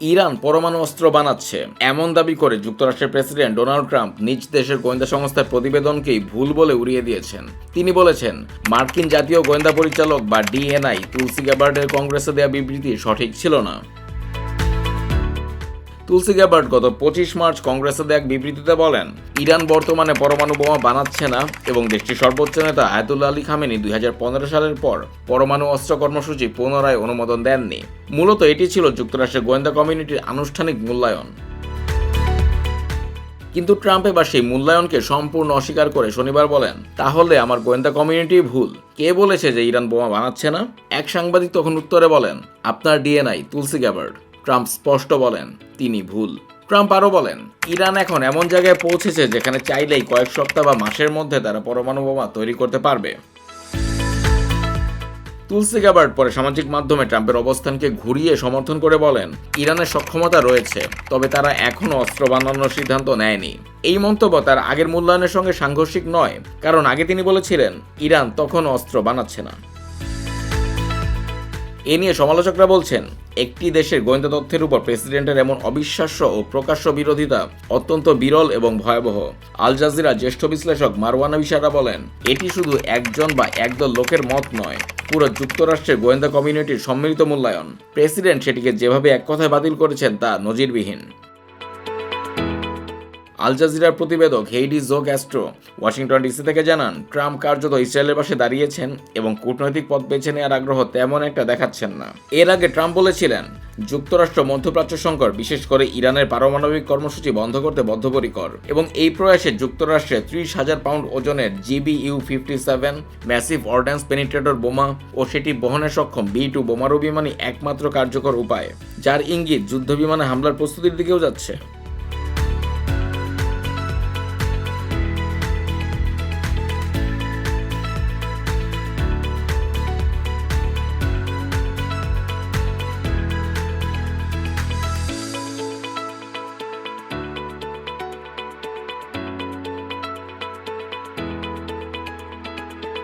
Iran পরমাণু অস্ত্র বানাচ্ছে। এমন দাবি করে যুক্তরাষ্ট্রের প্রেসিডেন্ট ডোনাল্ড ট্রাম্প নিজ দেশের গোয়েন্দা সংস্থার প্রতিবেদনকেই ভুল বলে উড়িয়ে দিয়েছেন। তিনি বলেছেন, মার্কিন জাতীয় গোয়েন্দা পরিচালক বা ডিএনআই তুলসি গ্যাবার্ডের কংগ্রেসে দেওয়া বিবৃতি সঠিক ছিল না। তুলসি গ্যাবার্ড গত পঁচিশ মার্চ কংগ্রেসে এক বিবৃতিতে বলেন, ইরান বর্তমানে পরমাণু বোমা বানাচ্ছে না এবং দেশটির সর্বোচ্চ নেতা আয়াতুল্লাহ আলী খামেনি দুই হাজার পনেরো সালের পর পরমাণু অস্ত্র কর্মসূচি পুনরায় অনুমোদন দেননি। মূলত এটি ছিল যুক্তরাষ্ট্রের গোয়েন্দা কমিউনিটির আনুষ্ঠানিক মূল্যায়ন। কিন্তু ট্রাম্প এবার সেই মূল্যায়নকে সম্পূর্ণ অস্বীকার করে শনিবার বলেন, তাহলে আমার গোয়েন্দা কমিউনিটি ভুল। কে বলেছে যে ইরান বোমা বানাচ্ছে না? এক সাংবাদিক তখন উত্তরে বলেন, আপনার ডিএনআই, তুলসি গ্যাবার্ড ট্রাম্প স্পষ্ট বলেন, তিনি ভুল। ট্রাম্প আরও বলেন, ইরান এখন এমন জায়গায় পৌঁছেছে যেখানে চাইলেই কয়েক সপ্তাহ বা মাসের মধ্যে তারা পরমাণু বোমা তৈরি করতে পারবে। তুলসি গাবার্ড পরে সামাজিক মাধ্যমে ট্রাম্পের অবস্থানকে ঘুরিয়ে সমর্থন করে বলেন, ইরানের সক্ষমতা রয়েছে, তবে তারা এখনও অস্ত্র বানানোর সিদ্ধান্ত নেয়নি। এই মন্তব্য তার আগের মূল্যায়নের সঙ্গে সাংঘর্ষিক নয়, কারণ আগে তিনি বলেছিলেন, ইরান তখন অস্ত্র বানাচ্ছে না। এ নিয়ে সমালোচকরা বলছেন, একটি দেশের গোয়েন্দা তথ্যের উপর প্রেসিডেন্টের এমন অবিশ্বাস্য ও প্রকাশ্য বিরোধিতা অত্যন্ত বিরল এবং ভয়াবহ। আল জাজিরা জ্যেষ্ঠ বিশ্লেষক মারওয়ানা বিশারা বলেন, এটি শুধু একজন বা একদল লোকের মত নয়, পুরো যুক্তরাষ্ট্রের গোয়েন্দা কমিউনিটির সম্মিলিত মূল্যায়ন। প্রেসিডেন্ট সেটিকে যেভাবে এক কথায় বাতিল করেছেন তা নজিরবিহীন। আল জাজিরার প্রতিবেদক Heidi Zhou Castro Washington DC থেকে জানান, ট্রাম্প কার্যত ইসরায়েলের পাশে দাঁড়িয়েছেন এবং কূটনৈতিক পথ বেছে নেওয়ার আগ্রহ তেমন একটা দেখাচ্ছেন না। এর আগে ট্রাম্প বলেছিলেন, যুক্তরাষ্ট্র মধ্যপ্রাচ্য সংকট, বিশেষ করে ইরানের পারমাণবিক কর্মসূচি বন্ধ করতে বদ্ধপরিকর এবং এই প্রয়াসে যুক্তরাষ্ট্রে ত্রিশ হাজার পাউন্ড ওজনের GB U fifty seven massive ordnance penetrator বোমা ও সেটি বহনে সক্ষম বি টু বোমারু বিমানই একমাত্র কার্যকর উপায়, যার ইঙ্গিত যুদ্ধ বিমানে হামলার প্রস্তুতির দিকেও যাচ্ছে।